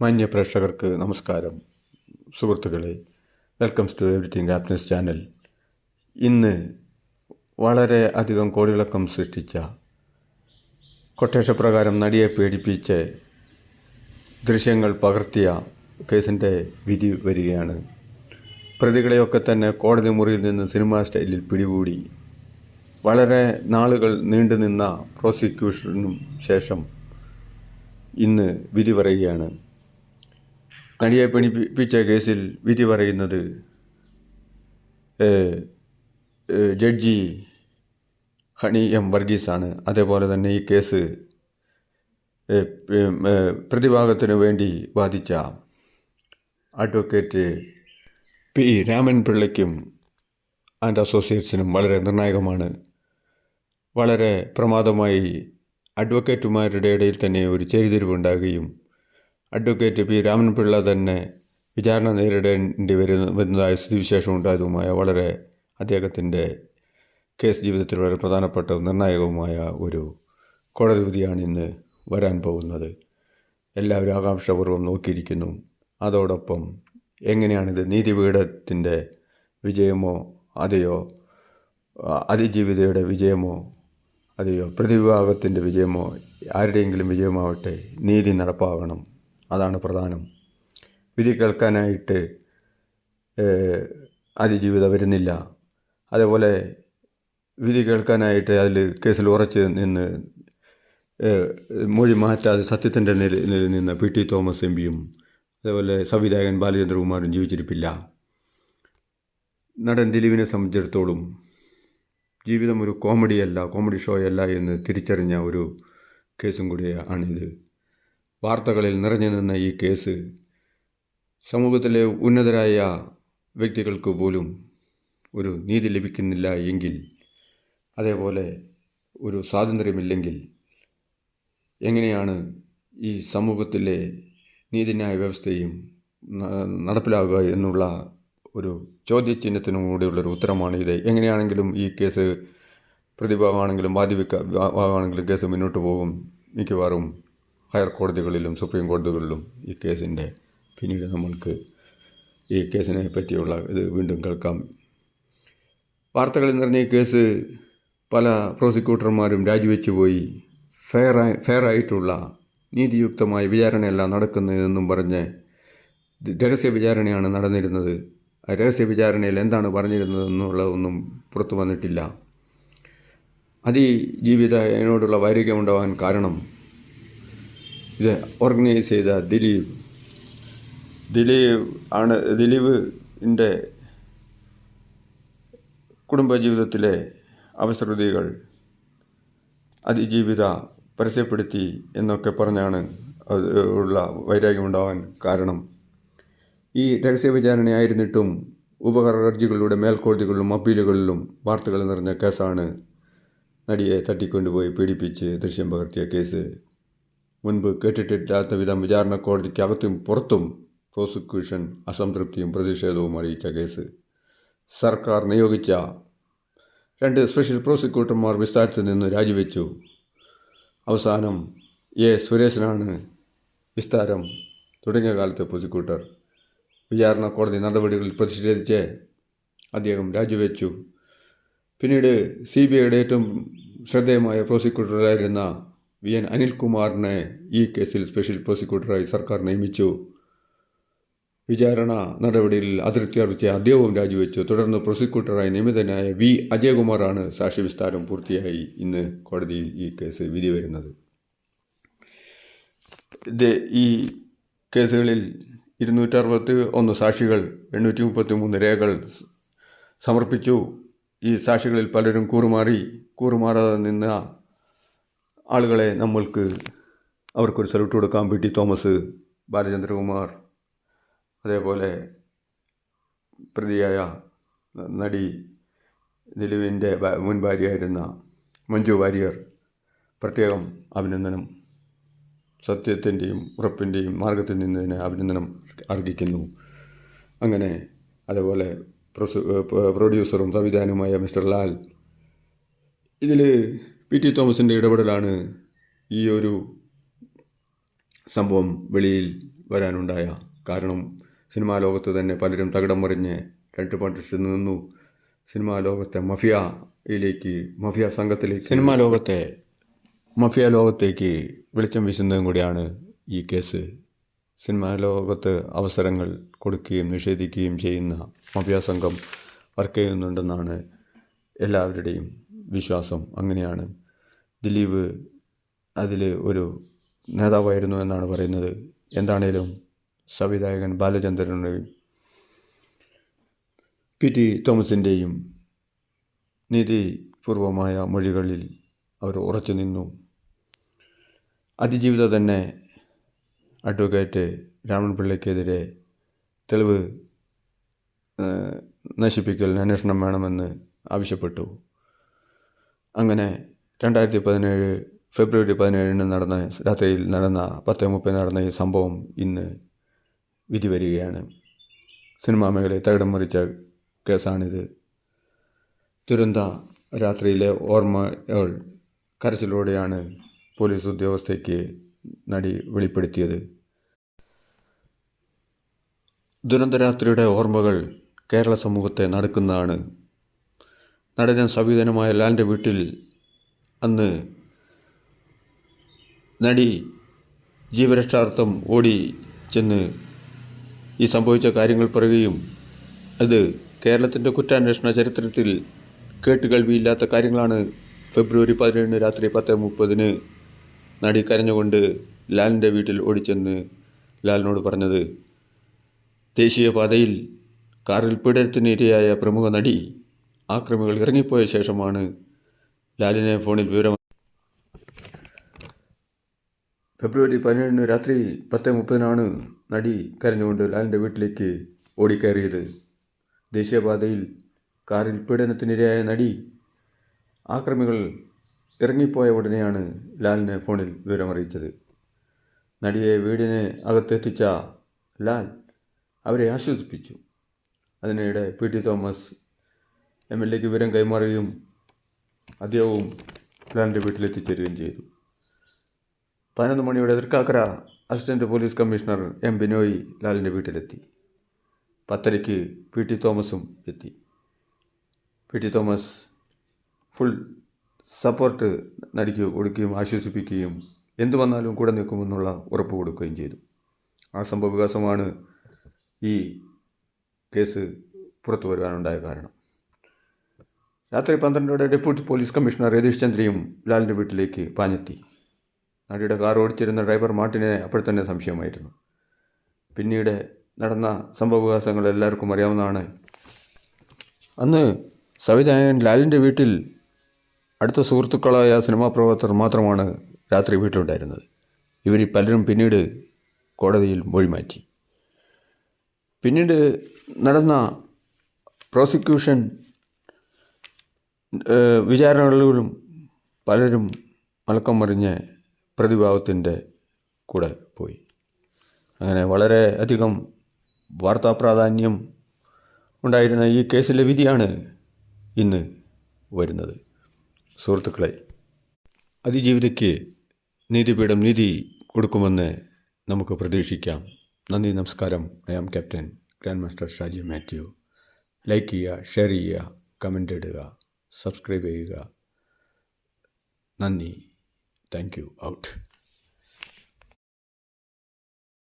മാന്യ പ്രേക്ഷകർക്ക് നമസ്കാരം. സുഹൃത്തുക്കളെ welcomes to everything happiness channel ഇന്ന് വളരെ അധികം കോടിളക്കം സൃഷ്ടിച്ച കൊട്ടേഷപ്രകാരം നടിയെ പേടിപ്പിച്ച് ദൃശ്യങ്ങൾ പകർത്തിയ കേസിന്റെ വിധി വരികയാണ്. പ്രതികളെയൊക്കെ തന്നെ കോടതി മുറിയിൽ നിന്ന് സിനിമാ സ്റ്റൈലിൽ പിടികൂടി. വളരെ നാളുകൾ നീണ്ടുനിന്ന പ്രോസിക്യൂഷനും ശേഷം ഇന്ന് വിധി പറയുകയാണ്. നടിയെ പിണിപ്പിച്ച കേസിൽ വിധി പറയുന്നത് ജഡ്ജി ഹണി എം വർഗീസാണ് അതേപോലെ തന്നെ ഈ കേസ് പ്രതിഭാഗത്തിനു പ്രതിഭാഗത്തിന് വേണ്ടി വാദിച്ച അഡ്വക്കേറ്റ് പി രാമൻ പിള്ളയ്ക്കും ആൻഡ് അസോസിയേറ്റ്സിനും വളരെ നിർണായകമാണ്. വളരെ പ്രമാദമായി അഡ്വക്കേറ്റുമാരുടെ ഇടയിൽ തന്നെ ഒരു ചേരിതിരിവുണ്ടാകുകയും അഡ്വക്കേറ്റ് പി രാമൻപിള്ള തന്നെ വിചാരണ നേരിടേണ്ടി വരുന്ന വരുന്നതായ സ്ഥിതിവിശേഷം ഉണ്ടായതുമായ വളരെ അദ്ദേഹത്തിന്റെ കേസ് ജീവിതത്തിൽ വളരെ പ്രധാനപ്പെട്ട നിർണായകവുമായ ഒരു കോടതി വിധിയാണ് ഇന്ന് വരാൻ പോകുന്നത്. എല്ലാവരും ആകാംക്ഷപൂർവം നോക്കിയിരിക്കുന്നു. അതോടൊപ്പം എങ്ങനെയാണിത് നീതിപീഠത്തിന്റെ വിജയമോ അതെയോ അതിജീവിതയുടെ വിജയമോ അതെയോ പ്രതിവിഭാഗത്തിന്റെ വിജയമോ ആരുടെയെങ്കിലും വിജയമാവട്ടെ നീതി നടപ്പാകണം. അതാണ് പ്രധാനം. വിധി കേൾക്കാനായിട്ട് അതിജീവിത വരുന്നില്ല. അതേപോലെ വിധി കേൾക്കാനായിട്ട് അതിൽ കേസിൽ ഉറച്ച് നിന്ന് മൊഴി മാറ്റാതെ സത്യത്തിന്റെ നിലയിൽ നിന്ന് പി ടി തോമസ് എം പിയും അതേപോലെ സംവിധായകൻ ബാലചന്ദ്രകുമാറും ജീവിച്ചിരിപ്പില്ല. നടൻ ദിലീപിനെ സംബന്ധിച്ചിടത്തോളം ജീവിതം ഒരു കോമഡിയല്ല കോമഡി ഷോയല്ല എന്ന് തിരിച്ചറിഞ്ഞ ഒരു കേസും കൂടിയാണിത് വാർത്തകളിൽ നിറഞ്ഞു നിന്ന ഈ കേസ് സമൂഹത്തിലെ ഉന്നതരായ വ്യക്തികൾക്ക് പോലും ഒരു നീതി ലഭിക്കുന്നില്ല എങ്കിൽ അതേപോലെ ഒരു സ്വാതന്ത്ര്യമില്ലെങ്കിൽ എങ്ങനെയാണ് ഈ സമൂഹത്തിലെ നീതിന്യായ വ്യവസ്ഥയും നടപ്പിലാവുക എന്നുള്ള ഒരു ചോദ്യചിഹ്നത്തിനും കൂടിയുള്ളൊരു ഉത്തരമാണ് ഇത്. എങ്ങനെയാണെങ്കിലും ഈ കേസ് പ്രതിഭാഗമാണെങ്കിലും ബാധ്യവിക്ക ഭാഗമാണെങ്കിലും കേസ് മുന്നോട്ട് പോകും മിക്കവാറും. ഹയർ കോടതികളിലും സുപ്രീം കോടതികളിലും ഈ കേസിന്റെ പിന്നീട് നമ്മൾക്ക് ഈ കേസിനെ പറ്റിയുള്ള ഇത് വീണ്ടും കേൾക്കാം. വാർത്തകളിൽ നിറഞ്ഞ ഈ കേസ് പല പ്രോസിക്യൂട്ടർമാരും രാജിവെച്ചു പോയി. ഫെയർ ഫെയറായിട്ടുള്ള നീതിയുക്തമായ വിചാരണയല്ല നടക്കുന്നതെന്നും പറഞ്ഞ് രഹസ്യ വിചാരണയാണ് നടന്നിരുന്നത്. രഹസ്യ വിചാരണയിൽ എന്താണ് പറഞ്ഞിരുന്നതെന്നുള്ളതൊന്നും പുറത്തു വന്നിട്ടില്ല. അതിജീവിതയോടുള്ള വൈരാഗ്യമുണ്ടാവാൻ കാരണം ഇത് ഓർഗനൈസ് ചെയ്ത ദിലീപ്. ദിലീപ് ആണ് ദിലീപിന്റെ കുടുംബജീവിതത്തിലെ അവസരതകൾ അതിജീവിത പരസ്യപ്പെടുത്തി എന്നൊക്കെ പറഞ്ഞാണ് ഉള്ള വൈരാഗ്യമുണ്ടാവാൻ കാരണം. ഈ രഹസ്യ വിചാരണയായിരുന്നിട്ടും ഉപകരണ മേൽക്കോടതികളിലും അപ്പീലുകളിലും വാർത്തകൾ നിറഞ്ഞ കേസാണ് നടിയെ തട്ടിക്കൊണ്ടുപോയി പീഡിപ്പിച്ച് ദൃശ്യം പകർത്തിയ കേസ്. മുൻപ് കേട്ടിട്ടില്ലാത്ത വിധം വിചാരണ കോടതിക്കകത്തും പുറത്തും പ്രോസിക്യൂഷൻ അസംതൃപ്തിയും പ്രതിഷേധവും അറിയിച്ച കേസ്. സർക്കാർ നിയോഗിച്ച രണ്ട് സ്പെഷ്യൽ പ്രോസിക്യൂട്ടർമാർ വിസ്താരത്തിൽ നിന്ന് രാജിവെച്ചു. അവസാനം എ. സുരേശനാണ് വിസ്താരം തുടങ്ങിയ കാലത്തെ പ്രോസിക്യൂട്ടർ. വിചാരണ കോടതി നടപടികളിൽ പ്രതിഷേധിച്ച് അദ്ദേഹം രാജിവെച്ചു. പിന്നീട് സി ബി ഐയുടെ ഏറ്റവും ശ്രദ്ധേയമായ പ്രോസിക്യൂട്ടറായിരുന്ന വി എൻ അനിൽകുമാറിനെ ഈ കേസിൽ സ്പെഷ്യൽ പ്രോസിക്യൂട്ടറായി സർക്കാർ നിയമിച്ചു. വിചാരണ നടപടിയിൽ അതൃപ്തി അറിയിച്ച അദ്ദേഹവും രാജിവെച്ചു. തുടർന്ന് പ്രോസിക്യൂട്ടറായി നിയമിതനായ വി അജയകുമാറാണ് സാക്ഷി വിസ്താരം പൂർത്തിയായി ഇന്ന് കോടതിയിൽ ഈ കേസ് വിധി വരുന്നത്. ഇത് ഈ കേസുകളിൽ ഇരുന്നൂറ്ററുപത്തി ഒന്ന് സാക്ഷികൾ എണ്ണൂറ്റി മുപ്പത്തി മൂന്ന് രേഖകൾ സമർപ്പിച്ചു. ഈ സാക്ഷികളിൽ പലരും കൂറുമാറി കൂറുമാറാതെ നിന്ന ആളുകളെ നമ്മൾക്ക് അവർക്കൊരു സല്യൂട്ട് കൊടുക്കാം പി ടി തോമസ് ബാലചന്ദ്രകുമാർ അതേപോലെ പ്രതിയായ നടി നിലുവിന്റെ മുൻ ഭാര്യയായിരുന്ന മഞ്ജു വാര്യർ പ്രത്യേകം അഭിനന്ദനം. സത്യത്തിന്റെയും ഉറപ്പിന്റെയും മാർഗത്തിൽ നിന്നതിന് അഭിനന്ദനം അർഹിക്കുന്നു. അങ്ങനെ അതേപോലെ പ്രൊഡ്യൂസറും സംവിധാനവുമായ മിസ്റ്റർ ലാൽ ഇതിൽ പി ടി തോമസിന്റെ ഇടപെടലാണ് ഈ ഒരു സംഭവം വെളിയിൽ വരാനുണ്ടായ കാരണം സിനിമാ ലോകത്ത് തന്നെ പലരും തകിടം മറിഞ്ഞ് രണ്ട് പാട്ടിൽ നിന്നു. സിനിമാ ലോകത്തെ മഫിയയിലേക്ക് മഫിയ സംഘത്തിലേക്ക് സിനിമാ ലോകത്തെ മഫിയ ലോകത്തേക്ക് വെളിച്ചം വീശുന്നതും കൂടിയാണ് ഈ കേസ്. സിനിമാ ലോകത്ത് അവസരങ്ങൾ കൊടുക്കുകയും നിഷേധിക്കുകയും ചെയ്യുന്ന മഫിയ സംഘം വർക്ക് ചെയ്യുന്നുണ്ടെന്നാണ് എല്ലാവരുടെയും വിശ്വാസം അങ്ങനെയാണ്. ദിലീപ് അതിൽ ഒരു നേതാവായിരുന്നു എന്നാണ് പറയുന്നത്. എന്താണേലും സംവിധായകൻ ബാലചന്ദ്രനുടെയും പി ടി തോമസിന്റെയും നീതിപൂർവമായ മൊഴികളിൽ അവർ ഉറച്ചു നിന്നു. അതിജീവിത തന്നെ അഡ്വക്കേറ്റ് രാമൻപിള്ളയ്ക്കെതിരെ തെളിവ് നശിപ്പിക്കൽ അന്വേഷണം വേണമെന്ന് ആവശ്യപ്പെട്ടു. അങ്ങനെ രണ്ടായിരത്തി പതിനേഴ് ഫെബ്രുവരി പതിനേഴിന് നടന്ന രാത്രിയിൽ നടന്ന പത്ത് മുപ്പത് നടന്ന ഈ സംഭവം ഇന്ന് വിധി വരികയാണ്. സിനിമാ മേഖലയെ തകിടം മറിച്ച കേസാണിത്. ദുരന്ത രാത്രിയിലെ ഓർമ്മകൾ കരച്ചിലൂടെയാണ് പോലീസ് ഉദ്യോഗസ്ഥയ്ക്ക് നടി വെളിപ്പെടുത്തിയത്. ദുരന്തരാത്രിയുടെ ഓർമ്മകൾ കേരള സമൂഹത്തെ നടക്കുന്നതാണ് നടന സംവിധാനമായ ലാലിന്റെ വീട്ടിൽ അന്ന് നടി ജീവരക്ഷാർത്ഥം ഓടി ചെന്ന് ഈ സംഭവിച്ച കാര്യങ്ങൾ പറയുകയും അത് കേരളത്തിന്റെ കുറ്റാന്വേഷണ ചരിത്രത്തിൽ കേട്ടുകേൾവിയില്ലാത്ത കാര്യങ്ങളാണ് ഫെബ്രുവരി പതിനേഴിന് രാത്രി പത്ത് മുപ്പതിന് നടി കരഞ്ഞുകൊണ്ട് ലാലിന്റെ വീട്ടിൽ ഓടിച്ചെന്ന് ലാലിനോട് പറഞ്ഞത്. ദേശീയപാതയിൽ കാറിൽ പീഡനത്തിന് ഇരയായ പ്രമുഖ നടി ആക്രമികൾ ഇറങ്ങിപ്പോയ ശേഷമാണ് ലാലിനെ ഫോണിൽ വിവരം ഫെബ്രുവരി പതിനേഴിന് രാത്രി പത്ത് മുപ്പതിനാണ് നടി കരഞ്ഞുകൊണ്ട് ലാലിന്റെ വീട്ടിലേക്ക് ഓടിക്കയറിയത്. ദേശീയപാതയിൽ കാറിൽ പീഡനത്തിനിരയായ നടി ആക്രമികൾ ഇറങ്ങിപ്പോയ ഉടനെയാണ് ലാലിനെ ഫോണിൽ വിവരമറിയിച്ചത്. നടിയെ വീടിന് അകത്തെത്തിച്ച ലാൽ അവരെ ആശ്വസിപ്പിച്ചു. അതിനിടെ P T Thomas M L എക്ക് വിവരം കൈമാറുകയും അദ്ദേഹവും പ്ലാനിന്റെ വീട്ടിലെത്തിച്ചേരുകയും ചെയ്തു. പതിനൊന്ന് മണിയോടെ Thrikkakara assistant police commissioner M Binoy ലാലിന്റെ വീട്ടിലെത്തി. പത്തരയ്ക്ക് പി ടി തോമസും എത്തി. P T Thomas full support നടിക്കുകയും കൊടുക്കുകയും ആശ്വസിപ്പിക്കുകയും എന്തു വന്നാലും കൂടെ നിൽക്കുമെന്നുള്ള ഉറപ്പ് കൊടുക്കുകയും ചെയ്തു. ആ സംഭവ വികാസമാണ് ഈ കേസ് പുറത്തു വരുവാനുണ്ടായ കാരണം. രാത്രി പന്ത്രണ്ടോടെ ഡെപ്യൂട്ടി പോലീസ് കമ്മീഷണർ രതീഷ് ചന്ദ്രയും ലാലിന്റെ വീട്ടിലേക്ക് പാഞ്ഞെത്തി. നടിയുടെ കാർ ഓടിച്ചിരുന്ന ഡ്രൈവർ മാർട്ടിനെ അപ്പോൾ തന്നെ സംശയമായിരുന്നു. പിന്നീട് നടന്ന സംഭവവികാസങ്ങൾ എല്ലാവർക്കും അറിയാവുന്നതാണ്. അന്ന് സംവിധായകൻ ലാലിന്റെ വീട്ടിൽ അടുത്ത സുഹൃത്തുക്കളായ സിനിമാ പ്രവർത്തകർ മാത്രമാണ് രാത്രി വീട്ടിലുണ്ടായിരുന്നത്. ഇവർ പലരും പിന്നീട് കോടതിയിൽ മൊഴി മാറ്റി പിന്നീട് നടന്ന പ്രോസിക്യൂഷൻ വിചാരണകളിലും പലരും മലക്കം മറിഞ്ഞ് പ്രതിഭാവത്തിന്റെ കൂടെ പോയി. അങ്ങനെ വളരെ അധികം വാർത്താ പ്രാധാന്യം ഉണ്ടായിരുന്ന ഈ കേസിലെ വിധിയാണ് ഇന്ന് വരുന്നത്. സുഹൃത്തുക്കളെ അതിജീവിതയ്ക്ക് നീതിപീഠം നീതി കൊടുക്കുമെന്ന് നമുക്ക് പ്രതീക്ഷിക്കാം. നന്ദി നമസ്കാരം. I am captain grand master Shaji Mathew. Like ചെയ്യുക ഷെയർ ചെയ്യുക കമന്റ് ഇടുക. സബ്സ്ക്രൈബ് ചെയ്യുക നന്ദി താങ്ക് യു ഔട്ട്